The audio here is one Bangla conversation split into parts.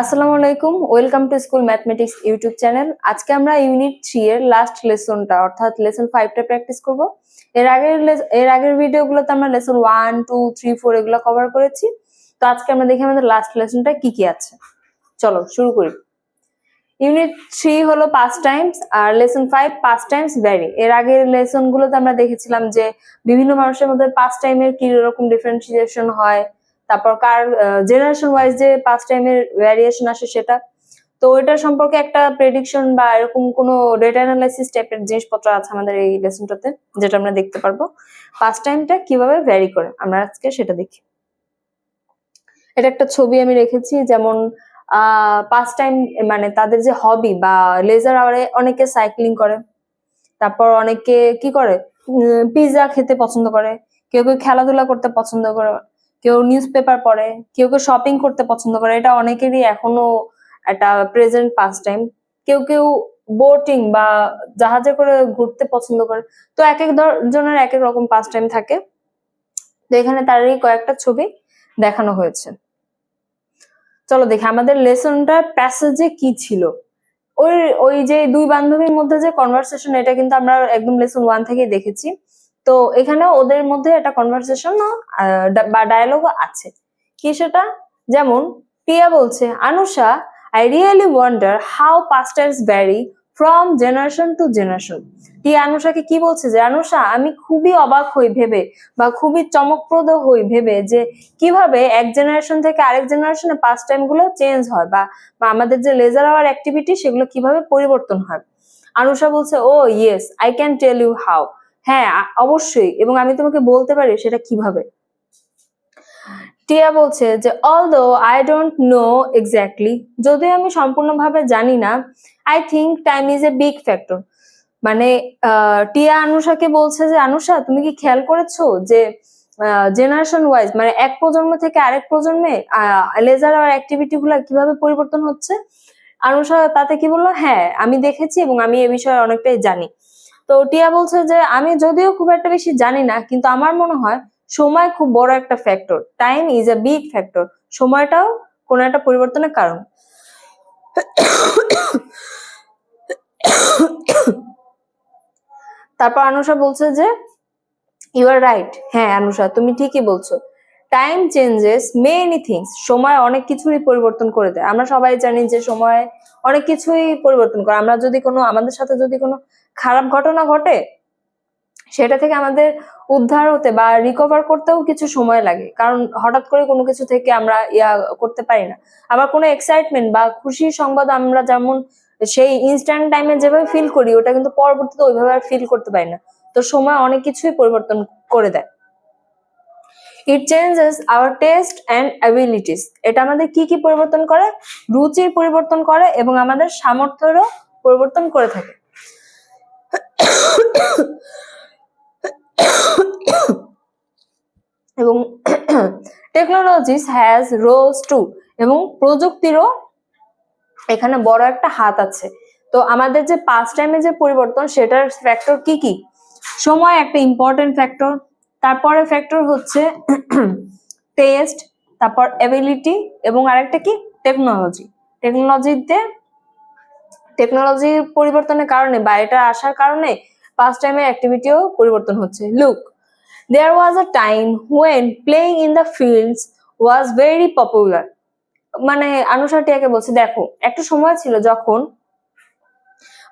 আসসালামু আলাইকুম, welcome to school mathematics YouTube channel. আজকে আমরা ইউনিট থ্রি এর লাস্ট লেসনটা অর্থাৎ লেসন ফাইভটা প্র্যাকটিস করব। এর আগের এর আগের ভিডিওগুলোতে আমরা lesson one two three four এগুলো কভার করেছি। তো আজকে আমরা দেখি আমাদের লাস্ট লেসনটা কি কি আছে। চলো, শুরু করি। ইউনিট থ্রি হলো পাঁচ টাইমস আর লেসন ফাইভ পাঁচ টাইমস ভ্যারি এর আগের লেসন গুলোতে আমরা দেখেছিলাম যে বিভিন্ন মানুষের মধ্যে পাঁচ টাইমের কি রকম ডিফারেন্সিয়েশন হয় তারপর কার জেনারেশন ওয়াইজ যে পাঁচ টাইমের ভ্যারিয়েশন আসে সেটা। তো ওইটার সম্পর্কে একটা প্রেডিকশন বা এরকম কোনো ডেটা অ্যানালাইসিস টাইপের জিনিসপত্র আছে আমাদের এই লেসনটাতে যেটা আমরা দেখতে পারব। পাঁচ টাইমটা কীভাবে ভ্যারি করে? আমরা আজকে সেটা দেখি। এটা একটা ছবি আমি রেখেছি, যেমন পাঁচ টাইম মানে তাদের যে হবি বা লেজার আওয়ারে অনেকে সাইক্লিং করে। তারপর অনেকে কি করে? পিৎজা খেতে পছন্দ করে। কেউ কেউ খেলাধুলা করতে পছন্দ করে। কেউ নিউজ পেপার পড়ে, কেউ কেউ শপিং করতে পছন্দ করে, এটা অনেকেরই এখনও একটা প্রেজেন্ট পাস টাইম কেউ কেউ বোটিং বা জাহাজে করে ঘুরতে পছন্দ করে। তো এক এক জনের এক এক রকম পাস টাইম থাকে। তো এখানে তারই কয়েকটা ছবি দেখানো হয়েছে। চলো দেখি, আমাদের লেসনটার প্যাসেজে কি ছিল? ওই ওই যে দুই বান্ধবীর মধ্যে যে কনভারসেশন এটা কিন্তু আমরা একদম লেসন ওয়ান থেকেই দেখেছি। তো এখানে ওদের মধ্যে একটা কনভারসেশন বা ডায়ালগও আছে। কি সেটা? যেমন টিয়া বলছে, Anusha I really wonder how pastimes vary from generation to generation Tiya আনুষাকে কি বলছে যে, আনুষা, আমি খুবই অবাক হই ভেবে বা খুবই চমকপ্রদ হই ভেবে যে কীভাবে এক জেনারেশন থেকে আরেক জেনারেশনে পাস টাইমগুলো চেঞ্জ হয় বা বা আমাদের যে লেজার আওয়ার অ্যাক্টিভিটি সেগুলো কীভাবে পরিবর্তন হয়? আনুষা বলছে ও yes I can tell you how হ্যাঁ অবশ্যই। এবং আমি তোমাকে বলতে পারি সেটা কীভাবে। টিয়া বলছে যে although I don't know exactly যদিও আমি সম্পূর্ণভাবে জানি না I think time is a big factor মানে টিয়া আনুষাকে বলছে যে, আনুষা, তুমি কি খেয়াল করেছ যে জেনারেশন ওয়াইজ মানে এক প্রজন্ম থেকে আরেক প্রজন্মে লেজার আর অ্যাক্টিভিটি গুলা কীভাবে পরিবর্তন হচ্ছে? আনুষা তাতে কি বলল হ্যাঁ আমি দেখেছি এবং আমি এ বিষয়ে অনেকটাই জানি। তো টিয়া বলছে যে, আমি যদিও খুব একটা বেশি জানি না, কিন্তু আমার মনে হয় সময় খুব বড় একটা factor time is a big factor সময়টাও কোনো একটা পরিবর্তনের কারণ। তারপর আনুষা বলছে যে ইউ আর রাইট হ্যাঁ আনুষা, তুমি ঠিকই বলছো। টাইম চেঞ্জেস মেনি থিংস সময় অনেক কিছুরই পরিবর্তন করে দেয়। আমরা সবাই জানি যে সময় অনেক কিছুই পরিবর্তন করে। আমরা যদি কোনো, আমাদের সাথে যদি কোনো খারাপ ঘটনা ঘটে, সেটা থেকে আমাদের উদ্ধার হতে বা রিকভার করতেও কিছু সময় লাগে। কারণ হঠাৎ করে কোনো কিছু থেকে আমরা ইয়া করতে পারি না। আবার কোনো এক্সাইটমেন্ট বা খুশির সংবাদ আমরা যেমন সেই ইনস্ট্যান্ট টাইমে যেভাবে ফিল করি, ওটা কিন্তু পরবর্তীতে ওইভাবে আর ফিল করতে পারি না। তো সময় অনেক কিছুই পরিবর্তন করে দেয়। It changes our taste and abilities এটা আমাদের কি কি পরিবর্তন করে? রুচির পরিবর্তন করে এবং আমাদের সামর্থ্যেরও পরিবর্তন করে থাকে। এবং টেকনোলজিস হ্যাজ রোজ টু এবং প্রযুক্তিরও এখানে বড় একটা হাত আছে। তো আমাদের যে পাস টাইমে যে পরিবর্তন, সেটার ফ্যাক্টর কি কি? সময় একটা ইম্পর্টেন্ট ফ্যাক্টর তারপরে ফ্যাক্টর হচ্ছে টেস্ট তারপর এবিলিটি এবং আরেকটা কি? টেকনোলজি টেকনোলজিতে টেকনোলজির পরিবর্তনের কারণে বা এটা আসার কারণে পাস টাইমের অ্যাক্টিভিটিও পরিবর্তন হচ্ছে। Look there was a time when playing in the fields was very popular মানে আনুষা টিয়াকে বলছে, দেখো, একটা সময় ছিল যখন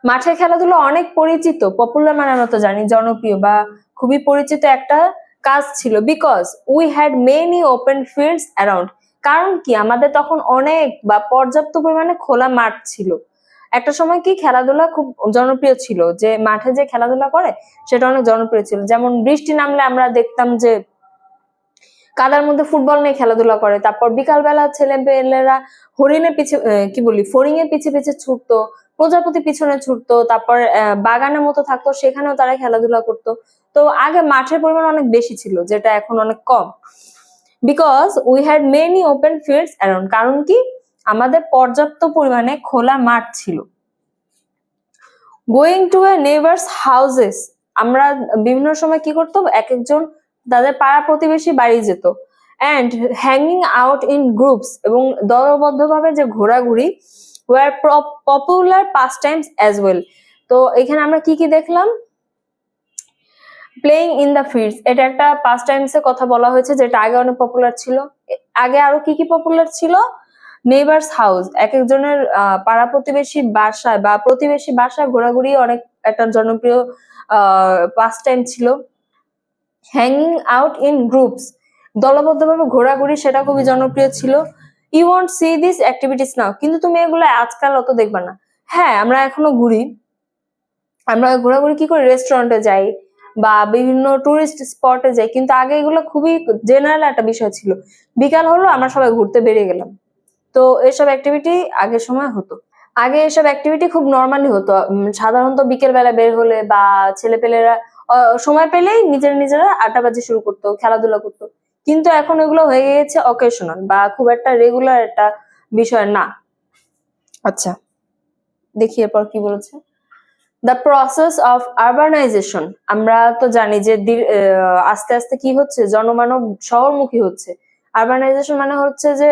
মাঠে খেলাধুলো অনেক পরিচিত পপুলার মানে আমরা তো জানি, জনপ্রিয় বা খুবই পরিচিত একটা কাজ ছিল because we had many open fields around কারণ কি? আমাদের তখন অনেক বা পর্যাপ্ত পরিমাণে খোলা মাঠ ছিল। একটা সময় কি খেলাধুলা খুব জনপ্রিয় ছিল, যে মাঠে যে খেলাধুলা করে, সেটা অনেক জনপ্রিয় ছিল। যেমন বৃষ্টি নামলে আমরা দেখতাম যে কাদার মধ্যে ফুটবল নিয়ে খেলাধুলা করে, তারপর বিকালবেলা ছেলে পেলেরা হরিণের পিছে কি বলি ফড়িংয়ের পিছে পিছে ছুটতো, প্রজাপতি পিছনে ছুটতো, তারপর বাগানের মতো থাকতো, সেখানেও তারা খেলাধুলা করতো। তো আগে মাঠের পরিমাণ অনেক বেশি ছিল, যেটা এখন অনেক কম। Because we had many open fields around কারণ কি? আমাদের পর্যাপ্ত পরিমাণে খোলা মাঠ ছিল। Going to a neighbours houses আমরা বিভিন্ন সময় কি করতাম? এক একজন তাদের পাড়া প্রতিবেশী বাড়ি যেত। And hanging out in groups এবং দলবদ্ধভাবে যে ঘোরাঘুরি were popular pastimes as well তো এখানে আমরা কি কি দেখলাম? প্লেইং ইন দ্য ফিল্ডস এটা একটা পাস টাইমস কথা বলা হয়েছে, যেটা আগে অনেক পপুলার ছিল। আগে আরও কি কি পপুলার ছিল? নেইবার্স হাউস এক একজনের পাড়া প্রতিবেশী বাসায় বা প্রতিবেশী বাসায় ঘোরাঘুরি অনেক একটা জনপ্রিয় পাস টাইম ছিল। হ্যাঙ্গিং আউট ইন গ্রুপস দলবদ্ধভাবে ঘোরাঘুরি সেটা খুবই জনপ্রিয় ছিল। You won't see this activities now কিন্তু তুমি এগুলো আজকাল অত দেখবে না। হ্যাঁ আমরা এখনও ঘুরি। আমরা ঘোরাঘুরি কি করি? রেস্টুরেন্টে যাই। বা বিভিন্ন টুরিস্ট স্পটে যাই কিন্তু আগে এগুলো খুবই জেনারেল একটা বিষয় ছিল। বিকাল হলো আমরা সবাই ঘুরতে বেরিয়ে গেলাম। তো এসব অ্যাক্টিভিটি আগের সময় হতো। আগে এসব অ্যাক্টিভিটি খুব নর্মালি হতো। সাধারণত বিকেল বেলা বের হলে বা ছেলেপেলেরা সময় পেলেই নিজেরা নিজেরা আড্ডাবাজি শুরু করতো খেলাধুলা করতো। কিন্তু এখন এগুলো হয়ে গেছে অকেশনাল বা খুব একটা রেগুলার একটা বিষয় না। আচ্ছা। দেখি এরপর কি বলেছে। দ্য প্রসেস অফ আরবানাইজেশন আমরা তো জানি যে আস্তে আস্তে কি হচ্ছে? জনমানব শহরমুখী হচ্ছে। আরবানাইজেশন মানে হচ্ছে যে,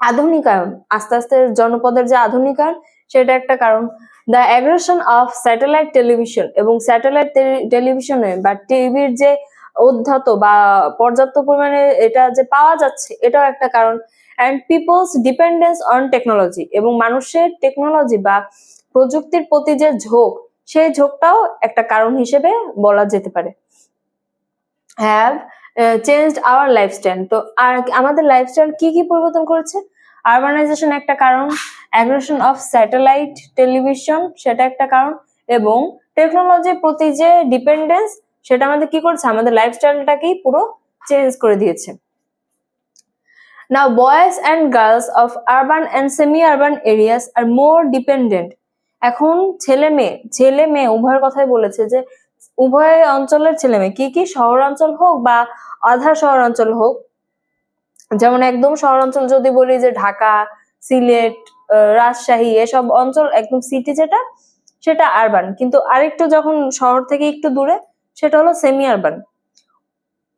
আধুনিকায়ন। আস্তে আস্তে জনপদের যে আধুনিকায়ন, সেটা একটা কারণ। The aggression of satellite television এবং স্যাটেলাইট টেলিভিশনে বা টিভির যে উদ্ধত বা পর্যাপ্ত পরিমাণে এটা যে পাওয়া যাচ্ছে, এটাও একটা কারণ। And people's dependence on technology এবং মানুষের টেকনোলজি বা প্রযুক্তির প্রতি যে ঝোঁক সেই ঝোঁকটাও একটা কারণ হিসেবে বলা যেতে পারে। হ্যাভ চেঞ্জড আওয়ার লাইফস্টাইল তো আর আমাদের লাইফস্টাইল কি কি পরিবর্তন করেছে? আরবানাইজেশন একটা কারণ অ্যাগ্রেশন অফ স্যাটেলাইট টেলিভিশন সেটা একটা কারণ এবং টেকনোলজির প্রতি যে ডিপেন্ডেন্স সেটা আমাদের কি করছে? আমাদের লাইফস্টাইলটাকেই পুরো চেঞ্জ করে দিয়েছে। Now, boys and girls of urban and semi-urban areas are more dependent. এখন ছেলে মেয়ে ছেলে মেয়ে উভয়ের কথাই বলেছে যে উভয় অঞ্চলের ছেলে মেয়ে, কি কি শহরাঞ্চল হোক বা আধা শহরাঞ্চল হোক, যেমন একদম শহর অঞ্চল যদি বলি যে ঢাকা, সিলেট রাজশাহী, এসব অঞ্চল একদম সিটি যেটা, সেটা আরবান কিন্তু আরেকটু যখন শহর থেকে একটু দূরে, সেটা হলো সেমি আরবান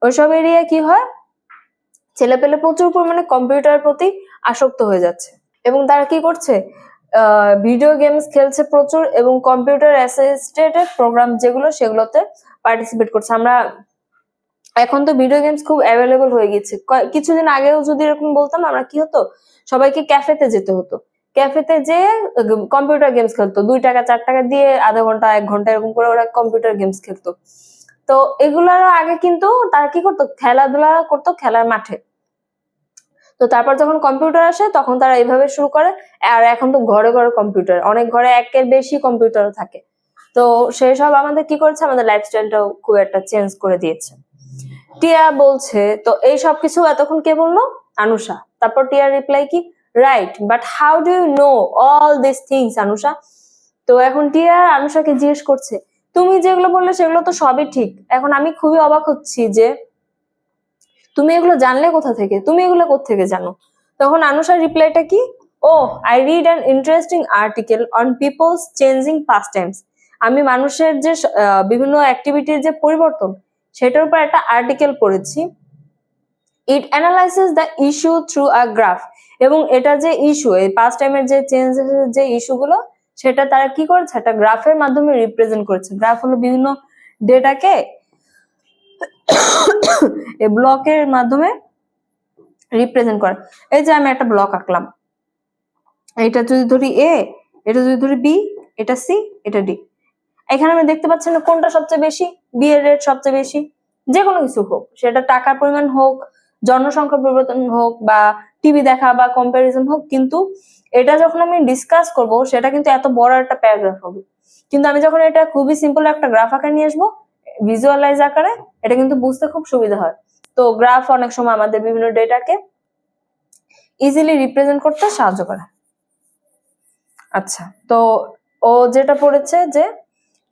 ওইসব এরিয়া কি হয়? ছেলেপেলে প্রচুর পরিমাণে কম্পিউটারের প্রতি আসক্ত হয়ে যাচ্ছে। এবং তারা কি করছে? ভিডিও গেমস খেলছে প্রচুর এবং কম্পিউটার অ্যাসিস্টেড প্রোগ্রাম যেগুলো সেগুলোতে পার্টিসিপেট করছে। আমরা এখন তো ভিডিও গেমস খুব অ্যাভেলেবল হয়ে গেছে কিছুদিন আগেও যদি এরকম বলতাম, আমরা কি হতো? সবাইকে ক্যাফেতে যেতে হতো। ক্যাফেতে যে কম্পিউটার গেমস খেলতো। দুই টাকা, চার টাকা দিয়ে আধা ঘণ্টা, এক ঘণ্টা এরকম করে ওরা কম্পিউটার গেমস খেলতো। তো এগুলোর আগে কিন্তু তারা কি করতো? খেলাধুলা করতো খেলার মাঠে। তো তারপর যখন কম্পিউটার আসে, তখন তারা এইভাবে শুরু করে। আর এখন তো ঘরে ঘরে কম্পিউটার অনেক ঘরে একের বেশি কম্পিউটার থাকে। তো সেই সব আমাদের কি করেছে? আমাদের লাইফস্টাইলটাও খুব একটা চেঞ্জ করে দিয়েছে। টিয়া বলছে, তো এই সব কিছু এতক্ষণ কে বলল? আনুষা। তারপর টিয়ার রিপ্লাই কি? Right but how do you know all this things Anusha? তো এখন টিয়া আনুষাকে জিজ্ঞেস করছে, তুমি যেগুলো বললে সেগুলো তো সবই ঠিক। এখন আমি খুবই অবাক হচ্ছি যে তুমি এগুলো জানলে কোথা থেকে? তুমি এগুলো থেকে জানো? তখন আনুষার রিপ্লাইটা কি? ও I read an interesting article on people's changing pastimes আমি মানুষের যে বিভিন্ন অ্যাক্টিভিটির যে পরিবর্তন, সেটার উপর একটা আর্টিকেল পড়েছি। It analysis the issue through a graph এবং এটা যে ইস্যু এই পাস টাইমের যে চেঞ্জেস যে ইস্যুগুলো সেটা তারা কি করেছে? একটা গ্রাফের মাধ্যমে রিপ্রেজেন্ট করেছে। গ্রাফ হলো বিভিন্ন ডেটাকে এই ব্লকের মাধ্যমে রিপ্রেজেন্ট করে। এই যে আমি একটা ব্লক আঁকলাম। এটা যদি ধরি এ এটা যদি ধরি বি এটা সি এটা ডি এখানে আমি দেখতে পাচ্ছি না কোনটা সবচেয়ে বেশি বি এর রেট সবচেয়ে বেশি। যে কোনো কিছু হোক, সেটা টাকার পরিমাণ হোক, জনসংখ্যা পরিবর্তন হোক বা টিভি দেখা বা কম্প্যারিজন হোক, কিন্তু এটা যখন আমি ডিসকাস করব, সেটা কিন্তু এত বড় একটা প্যারাগ্রাফ হবে। কিন্তু আমি যখন এটা খুবই সিম্পল একটা গ্রাফ আকারে নিয়ে আসব ভিজুয়ালাইজ আকারে এটা কিন্তু বুঝতে খুব সুবিধা হয়। তো গ্রাফ অনেক সময় আমাদের বিভিন্ন ডেটাকে ইজিলি রিপ্রেজেন্ট করতে সাহায্য করে। আচ্ছা তো ও যেটা পড়েছে যে,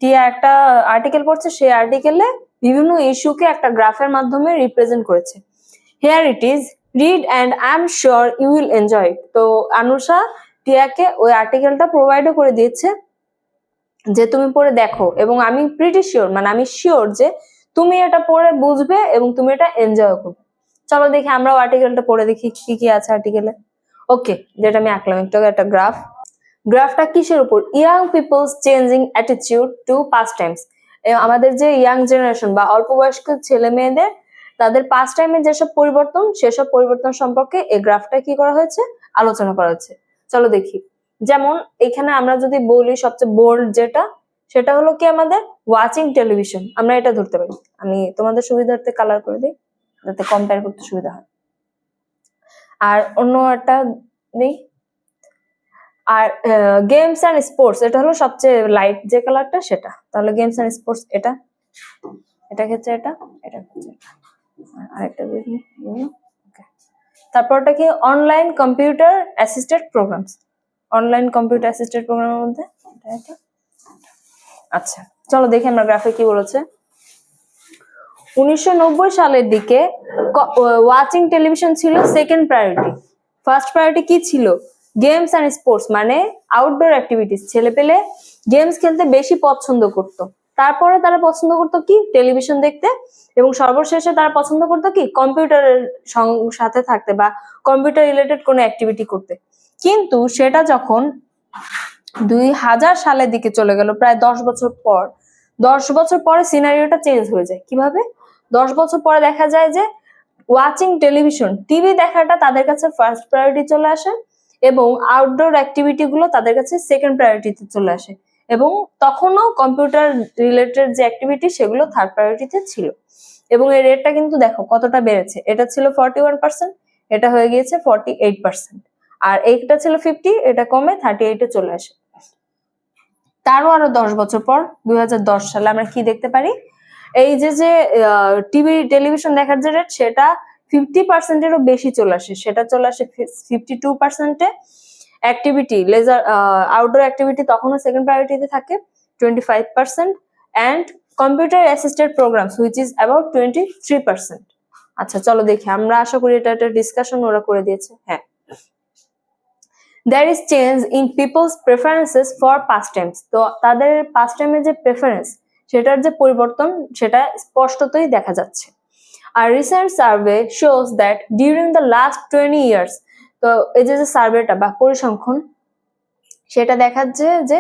টিয়া একটা আর্টিকেল পড়ছে, সেই আর্টিকেলে বিভিন্ন ইস্যুকে একটা গ্রাফের মাধ্যমে রিপ্রেজেন্ট করেছে। Here it is read and I am sure you will enjoy তো আনুষা টিয়াকে ওই আর্টিকেলটা প্রোভাইডও করে দিয়েছে। যে তুমি পড়ে দেখো এবং আমি প্রিটি শিওর মানে আমি শিওর যে তুমি এটা পড়ে বুঝবে এবং তুমি এটা এনজয় করবে। চলো দেখি আমরাও আর্টিকেলটা পড়ে দেখি কি কি আছে আর্টিকেলে ওকে যেটা আমি আঁকলাম, একটু একটা গ্রাফ গ্রাফটা কিসের উপর? Young people's changing attitude to pastimes আমাদের যে ইয়াং জেনারেশন বা অল্প বয়স্ক ছেলে মেয়েদের, তাদের পাস টাইমে যেসব পরিবর্তন, সেসব পরিবর্তন সম্পর্কে এই গ্রাফটা কি করা হয়েছে? আলোচনা করা হয়েছে চলো দেখি। যেমন এখানে আমরা যদি বলি সবচেয়ে বোল্ড যেটা, সেটা হলো কি আমাদের ওয়াচিং টেলিভিশন আমরা এটা ধরতে পারি। আমি তোমাদের সুবিধার্থে কালার করে দিই, যাতে কম্পেয়ার করতে সুবিধা হয়। আর অন্য একটা নেই। আর গেমস অ্যান্ড স্পোর্টস এটা হলো সবচেয়ে লাইট যে কালারটা সেটা। তাহলে গেমস অ্যান্ড স্পোর্টস এটা। এটা ক্ষেত্রে এটা এটা ক্ষেত্রে এটা। আর আরেকটা দেখি। তারপরটা কি? Online computer assisted programs online computer assisted প্রোগ্রামের মধ্যে? আচ্ছা চলো দেখি আমরা গ্রাফে কি বলেছে। উনিশশো নব্বই সালের দিকে ওয়াচিং টেলিভিশন ছিল সেকেন্ড প্রায়োরিটি ফার্স্ট প্রায়োরিটি কি ছিল? গেমস অ্যান্ড স্পোর্টস মানে আউটডোর অ্যাক্টিভিটিস ছেলে পেলে গেমস খেলতে বেশি পছন্দ করত। তারপরে তারা পছন্দ করতো কি? টেলিভিশন দেখতে এবং সর্বশেষে তারা পছন্দ করতো কি? কম্পিউটারের সাথে থাকতে বা কম্পিউটার রিলেটেড কোনো অ্যাক্টিভিটি করতে। কিন্তু সেটা যখন দুই হাজার সালের দিকে চলে গেল, প্রায় দশ বছর পর, দশ বছর পরে সিনারিওটা চেঞ্জ হয়ে যায়। কীভাবে? দশ বছর পরে দেখা যায় যে ওয়াচিং টেলিভিশন টিভি দেখাটা তাদের কাছে ফার্স্ট প্রায়োরিটি চলে আসে এবং আউটডোর অ্যাক্টিভিটি গুলো তাদের কাছে সেকেন্ড প্রায়োরিটিতে চলে আসে এবং তখনও কম্পিউটার রিলেটেড যে অ্যাক্টিভিটি সেগুলো থার্ড প্রায়োরিটিতে ছিল। এবং এই রেটটা কিন্তু দেখো কতটা বেড়েছে, এটা ছিল ফর্টি ওয়ান পার্সেন্ট এটা হয়ে গিয়েছে ফর্টি এইট পার্সেন্ট আর এইটা ছিল ফিফটি এটা কমে থার্টি এইটে চলে আসে। তারও আরও দশ বছর পর দু হাজার দশ সালে আমরা কি দেখতে পারি? এই যে যে টিভি টেলিভিশন দেখার যে রেট সেটা ফিফটি পার্সেন্টেরও বেশি চলে আসে। সেটা চলে আসে ফিফটি টু পার্সেন্টে অ্যাক্টিভিটি লেজার আউটডোর অ্যাক্টিভিটি তখনও সেকেন্ড প্রায়োরিটিতে থাকে twenty five percent and computer assisted programs which is about twenty three percent আচ্ছা চলো দেখি। আমরা আশা করি এটা একটা ডিসকাশন ওরা করে দিয়েছে। হ্যাঁ। There is change in people's preferences for pastimes তো তাদের পাস টাইমের যে প্রেফারেন্স সেটার যে পরিবর্তন, সেটা স্পষ্টতই দেখা যাচ্ছে। আর recent survey shows that during the last twenty years তো এই যে যে সার্ভেটা বা পরিসংখ্যান, সেটা দেখাচ্ছে যে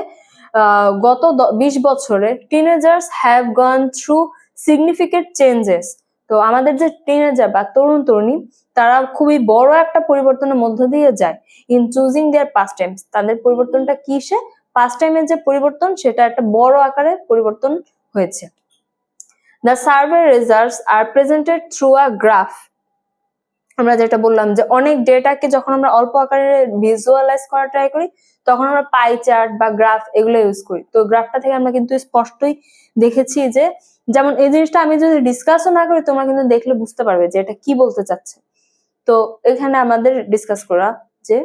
গত বিশ বছরে teenagers have gone through significant changes তো আমাদের যে টিনেজার বা তরুণ, তরুণী, তারা খুবই বড় একটা পরিবর্তনের মধ্য দিয়ে যায় in choosing their pastimes তাদের পরিবর্তনটা কিসে? পাস টাইমের যে পরিবর্তন, সেটা একটা বড় আকারে পরিবর্তন হয়েছে। The survey results are presented through a graph আমরা যেটা বললাম যে অনেক ডেটাকে যখন আমরা অল্প আকারে ভিজুয়ালাইজ করা ট্রাই করি, তখন আমরা পাই চার্ট বা গ্রাফ এগুলো ইউজ করি। তো গ্রাফটা থেকে আমরা কিন্তু স্পষ্টই দেখেছি যে যেমন এই জিনিসটা আমি যদি ডিসকাসও না করি, তোমরা কিন্তু দেখলে বুঝতে পারবে যে এটা কি বলতে চাচ্ছে। তো এখানে আমাদের ডিসকাস করা যে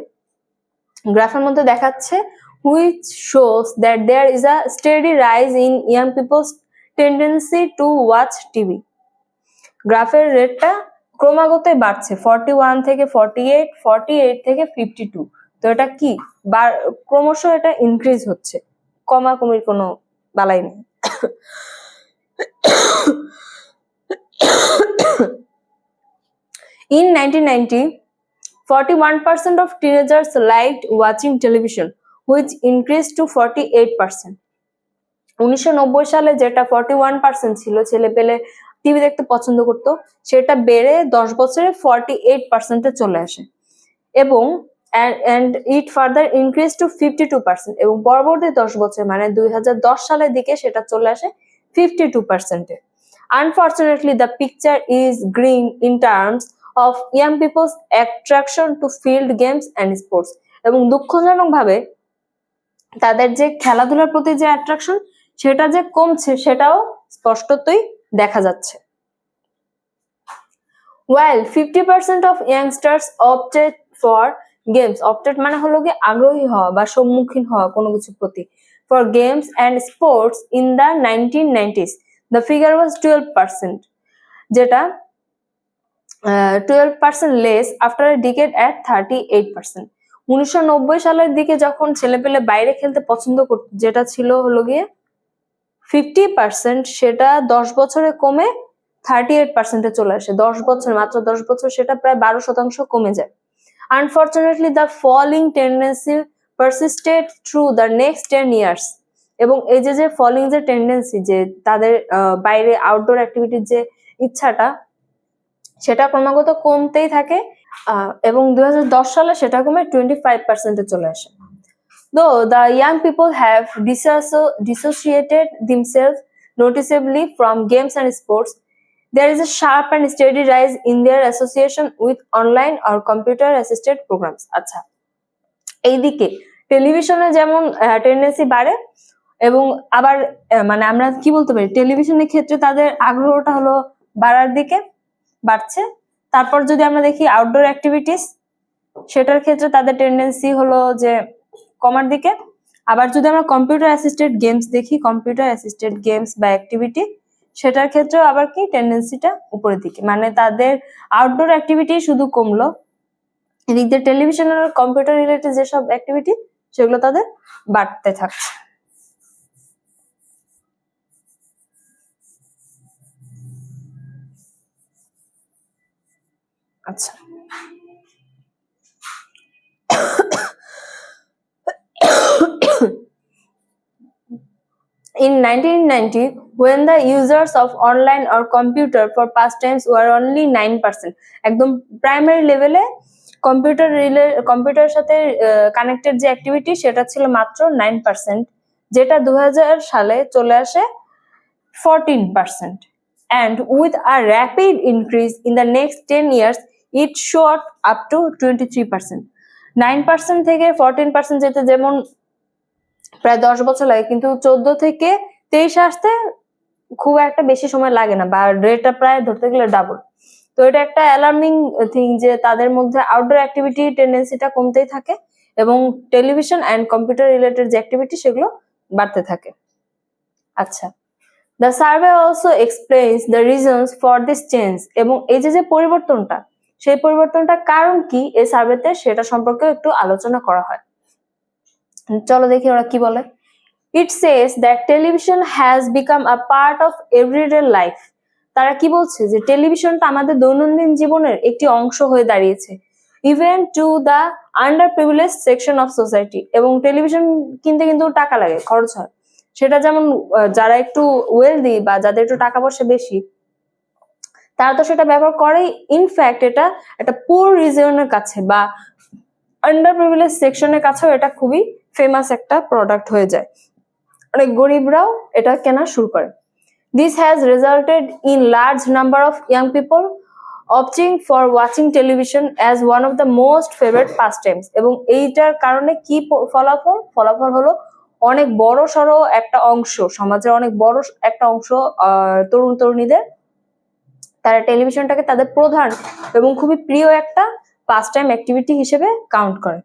গ্রাফের মধ্যে দেখাচ্ছে which shows that there is a steady rise in young people's tendency to watch TV গ্রাফের রেটটা ক্রমাগতই বাড়ছে ফর্টি ওয়ান থেকে ফর্টি এইট ফর্টি এইট থেকে ফিফটি টু তো এটা কি? ক্রমশ এটা ইনক্রিজ হচ্ছে। কমা কমির কোনো বালাই নেই। In 1990, 41% of teenagers liked watching television, which increased to 48%. উনিশশো সালে যেটা ফর্টি ওয়ান পার্সেন্ট ছিল ছেলে পেলে টিভি দেখতে পছন্দ করতো সেটা বেড়ে দশ বছরে ফর্টি এইট পার্সেন্টে চলে আসে এবং and it further increase to fifty two percent এবং পরবর্তী দশ বছর মানে দুই হাজার দশ সালের দিকে সেটা চলে আসে ফিফটি টু পার্সেন্টে unfortunately the picture is green in terms of young people's attraction to field games and sports এবং দুঃখজনকভাবে তাদের যে খেলাধুলার প্রতি যে অ্যাট্রাকশন সেটা যে কমছে, সেটাও স্পষ্টতই দেখা যাচ্ছে। Well fifty percent of youngsters opted for games opted মানে হলো গিয়ে আগ্রহী হওয়া বা সম্মুখীন হওয়া কোনো কিছুর প্রতি। And sports in the nineteen nineties the figure was twelve percent যেটা twelve percent less after decade at thirty eight percent উনিশশো নব্বই সালের দিকে যখন ছেলেপেলে বাইরে খেলতে পছন্দ করত যেটা ছিল হলো গিয়ে ফিফটি পার্সেন্ট সেটা দশ বছরে কমে থার্টি এইট পার্সেন্টে চলে আসে। দশ বছর, মাত্র দশ বছর সেটা প্রায় বারো শতাংশ কমে যায়। Unfortunately the falling tendency persisted through the next ten years এবং এই যে যে ফলিং যে টেন্ডেন্সি যে তাদের বাইরে আউটডোর অ্যাক্টিভিটির যে ইচ্ছাটা, সেটা ক্রমাগত কমতেই থাকে এবং দুই হাজার দশ সালে সেটা কমে টোয়েন্টি ফাইভ পার্সেন্টে চলে আসে। Though the young people have dissociated themselves noticeably from games and sports there is a sharp and steady rise in their association with online or computer assisted programs আচ্ছা এইদিকে টেলিভিশনে যেমন টেন্ডেন্সি বাড়ে এবং আবার মানে আমরা কি বলতে পারি, টেলিভিশনের ক্ষেত্রে তাদের আগ্রহটা হলো বাড়ার দিকে বাড়ছে। তারপর যদি আমরা দেখি আউটডোর অ্যাক্টিভিটিস সেটার ক্ষেত্রে তাদের টেন্ডেন্সি হলো যে কমার দিকে। আবার যদি আমরা কম্পিউটার অ্যাসিস্টেড গেমস দেখি কম্পিউটার অ্যাসিস্টেড গেমস বা অ্যাক্টিভিটি সেটার ক্ষেত্রেও আবার কি টেন্ডেন্সিটা উপরের দিকে। মানে তাদের আউটডোর অ্যাক্টিভিটি শুধু কমলো। এদিক দিয়ে টেলিভিশন আর কম্পিউটার রিলেটেড যেসব অ্যাক্টিভিটি সেগুলো তাদের বাড়তে থাকছে। আচ্ছা। In 1990, when the users of online or computer for pastimes were only 9%, একদম প্রাইমারি লেভেলে কম্পিউটার রিলে, কম্পিউটারের সাথে কানেক্টেড যে অ্যাক্টিভিটি সেটা ছিল মাত্র নাইন পার্সেন্ট যেটা দু হাজার সালে চলে আসে fourteen percent and with a rapid increase in the next ten years it shot up to twenty three percent nine percent থেকে ফোরটিন পার্সেন্ট যেতে যেমন প্রায় দশ বছর লাগে, কিন্তু চোদ্দ থেকে তেইশ আসতে খুব একটা বেশি সময় লাগে না, বা রেটটা প্রায় ধরতে গেলে ডাবল তো এটা একটা অ্যালার্মিং থিং যে তাদের মধ্যে আউটডোর অ্যাক্টিভিটি টেন্ডেন্সিটা কমতেই থাকে এবং টেলিভিশন অ্যান্ড কম্পিউটার রিলেটেড যে অ্যাক্টিভিটি সেগুলো বাড়তে থাকে। আচ্ছা the survey also explains the reasons for this change এবং এই যে যে পরিবর্তনটা, সেই পরিবর্তনটা কারণ কি এই সার্ভেতে সেটা সম্পর্কেও একটু আলোচনা করা হয়। চলো দেখি ওরা কি বলে। It says that television has become a part of everyday life তারা কি বলছে? যে টেলিভিশনটা আমাদের দৈনন্দিন জীবনের একটি অংশ হয়ে দাঁড়িয়েছে। Even to the under privilege section of society এবং টেলিভিশন কিনতে কিন্তু টাকা লাগে, খরচ হয়। সেটা যেমন যারা একটু ওয়েলদি বা যাদের একটু টাকা পয়সা বেশি, তারা তো সেটা ব্যবহার করেই। ইনফ্যাক্ট এটা একটা পুর রিজনের কাছে বা আন্ডার প্রিভিলেজ সেকশনের কাছেও এটা খুবই ফেমাস একটা প্রোডাক্ট হয়ে যায়। অনেক গরিবরাও এটা কেনা শুরু করে। Has resulted in large number of young people opting for watching television as one of the most favourite pastimes এবং এইটার কারণে কি ফলাফল? ফলাফল হলো অনেক বড় সড়ো একটা অংশ, সমাজের অনেক বড় একটা অংশ তরুণ তরুণীদের তারা টেলিভিশনটাকে তাদের প্রধান এবং খুবই প্রিয় একটা পাস টাইম অ্যাক্টিভিটি হিসেবে কাউন্ট করে।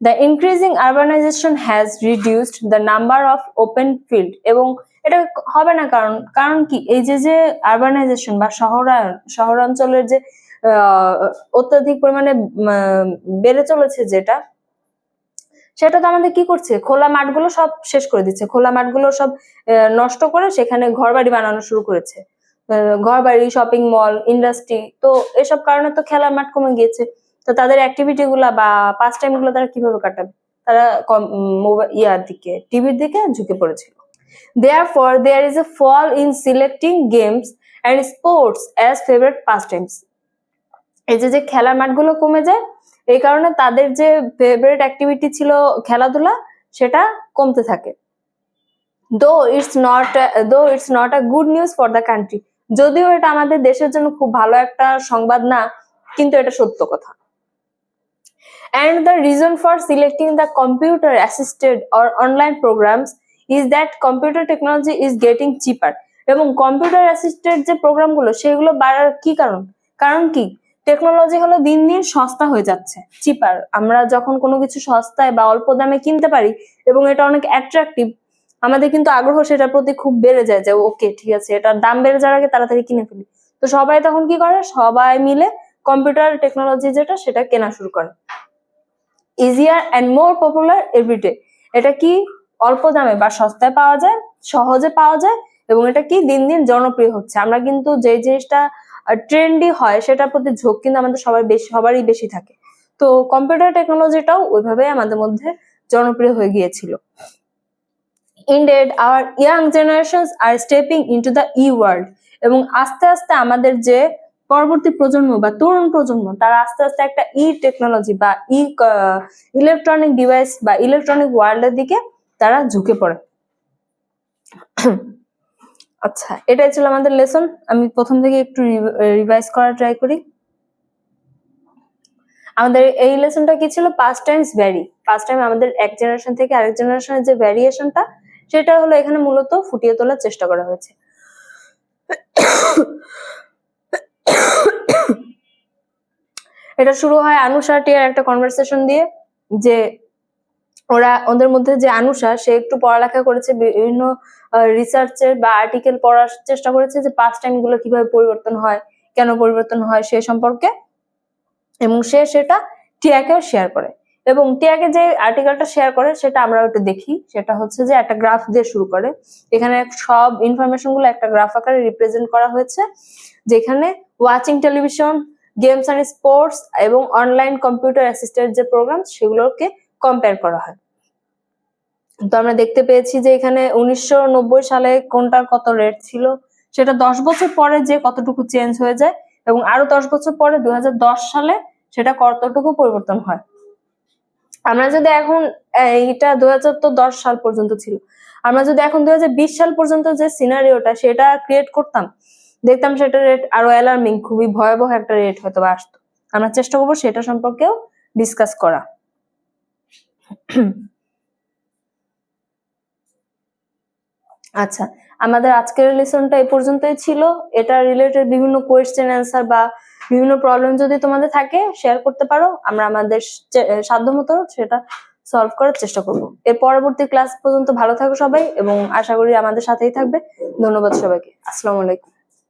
The increasing urbanisation has reduced the number of open field এবং এটা হবে না কারণ কারণ কি? এই যে যে আরবানাইজেশন বা শহরায়ন শহরাঞ্চলের যে অত্যাধিক পরিমাণে বেড়ে চলেছে যেটা, সেটা তো আমাদের কি করছে? খোলা মাঠগুলো সব শেষ করে দিচ্ছে। খোলা মাঠগুলো সব নষ্ট করে সেখানে ঘরবাড়ি বানানো শুরু করেছে। ঘর বাড়ি শপিং মল ইন্ডাস্ট্রি তো এসব কারণে তো খেলার মাঠ কমে গিয়েছে। তো তাদের অ্যাক্টিভিটি গুলা বা পাস টাইমগুলো তারা কীভাবে কাটাবে? তারা মোবাইল ইয়ার দিকে টিভির দিকে ঝুঁকে পড়েছিল। There is a fall in selecting games and sports as favourite pastimes এই যে যে খেলার মাঠগুলো কমে যায়, এই কারণে তাদের যে ফেভারিট অ্যাক্টিভিটি ছিল খেলাধুলা, সেটা কমতে থাকে। Though it's not though it's not a good news for the country যদিও এটা আমাদের দেশের জন্য খুব ভালো একটা সংবাদ না, কিন্তু এটা সত্য কথা। And the reason for selecting the computer assisted or online programs is that computer technology is getting cheaper এবং কম্পিউটার অ্যাসিস্টেড যে প্রোগ্রামগুলো সেগুলো বাড়ার কি কারণ? কারণ কি? টেকনোলজি হলো দিন দিন সস্তা হয়ে যাচ্ছে চিপার আমরা যখন কোনো কিছু সস্তায় বা অল্প দামে কিনতে পারি এবং এটা অনেক অ্যাট্রাকটিভ আমাদের কিন্তু আগ্রহ সেটার প্রতি খুব বেড়ে যায় যে, ওকে, ঠিক আছে, এটার দাম বেড়ে যাওয়ার আগে তাড়াতাড়ি কিনে ফেলি। তো সবাই তখন কি করে? সবাই মিলে কম্পিউটার টেকনোলজি যেটা, সেটা কেনা শুরু করে। Easier and more popular everyday এটা কি? অল্প দামে বা সস্তায় পাওয়া যায়, সহজে পাওয়া যায় এবং এটা কি দিন দিন জনপ্রিয় হচ্ছে। আমরা কিন্তু যে জিনিসটা ট্রেন্ডি হয় সেটার প্রতি ঝোঁক কিন্তু আমাদের সবার বেশি, সবারই বেশি থাকে। তো কম্পিউটার টেকনোলজিটাও ওইভাবে আমাদের মধ্যে জনপ্রিয় হয়ে গিয়েছিল। Indeed our young generations are stepping into the e world এবং আস্তে আস্তে আমাদের যে পরবর্তী প্রজন্ম বা তরুণ প্রজন্ম, তারা আস্তে আস্তে একটা ই টেকনোলজি বা ই ইলেকট্রনিক ডিভাইস বা ইলেকট্রনিক ওয়ার্ল্ডের দিকে তারা ঝুঁকে পড়ে। আচ্ছা এটাই ছিল আমাদের লেসন আমি প্রথম থেকে একটু রিভাইজ করার ট্রাই করি। আমাদের এই লেসনটা কি ছিল? Pastimes vary pastime আমাদের এক জেনারেশন থেকে আরেক জেনারেশনের যে ভ্যারিয়েশনটা সেটা হলো এখানে মূলত ফুটিয়ে তোলার চেষ্টা করা হয়েছে। এটা শুরু হয় আনুষা টিয়ার একটা কনভারসেশন দিয়ে, যে ওরা ওদের মধ্যে যে আনুষা, সে একটু পড়ালেখা করেছে, বিভিন্ন রিসার্চের বা আর্টিকেল পড়ার চেষ্টা করেছে যে পাস্ট টাইমগুলো কীভাবে পরিবর্তন হয়, কেন পরিবর্তন হয় সে সম্পর্কে। এবং সে সেটা টিয়াকেও শেয়ার করে। এবং টিয়াকে যে আর্টিকেলটা শেয়ার করে, সেটা আমরা একটু দেখি। সেটা হচ্ছে যে একটা গ্রাফ দিয়ে শুরু করে। এখানে সব ইনফরমেশনগুলো একটা গ্রাফ আকারে রিপ্রেজেন্ট করা হয়েছে, যেখানে watching television games and sports এবং অনলাইন কম্পিউটার অ্যাসিস্টেন্ট যে প্রোগ্রাম সেগুলোকে কম্পেয়ার করা হয়। তো আমরা দেখতে পেয়েছি যে এখানে উনিশশো নব্বই সালে কোনটার কত রেট ছিল, সেটা দশ বছর পরে যে কতটুকু চেঞ্জ হয়ে যায় এবং আরও দশ বছর পরে দু হাজার দশ সালে সেটা কতটুকু পরিবর্তন হয়। আমরা যদি এখন এইটা দশ সাল পর্যন্ত ছিল। আমরা যদি এখন দুই হাজার বিশ সাল পর্যন্ত যে সিনারিওটা সেটা ক্রিয়েট করতাম, দেখতাম সেটা রেট আরও অ্যালার্মিং খুবই ভয়াবহ একটা রেট হয়তো বা আসতো। আমরা চেষ্টা করব সেটা সম্পর্কেও ডিসকাস করা। আচ্ছা আমাদের আজকের লেসনটা এই পর্যন্তই ছিল। এটা রিলেটেড বিভিন্ন কোয়েশ্চেন অ্যান্সার বা বিভিন্ন প্রবলেম যদি তোমাদের থাকে শেয়ার করতে পারো। আমরা আমাদের সাধ্যমতো সেটা সলভ করার চেষ্টা করব। এর পরবর্তী ক্লাস পর্যন্ত ভালো থাকো সবাই এবং আশা করি আমাদের সাথেই থাকবে। ধন্যবাদ সবাইকে। আসসালামু আলাইকুম।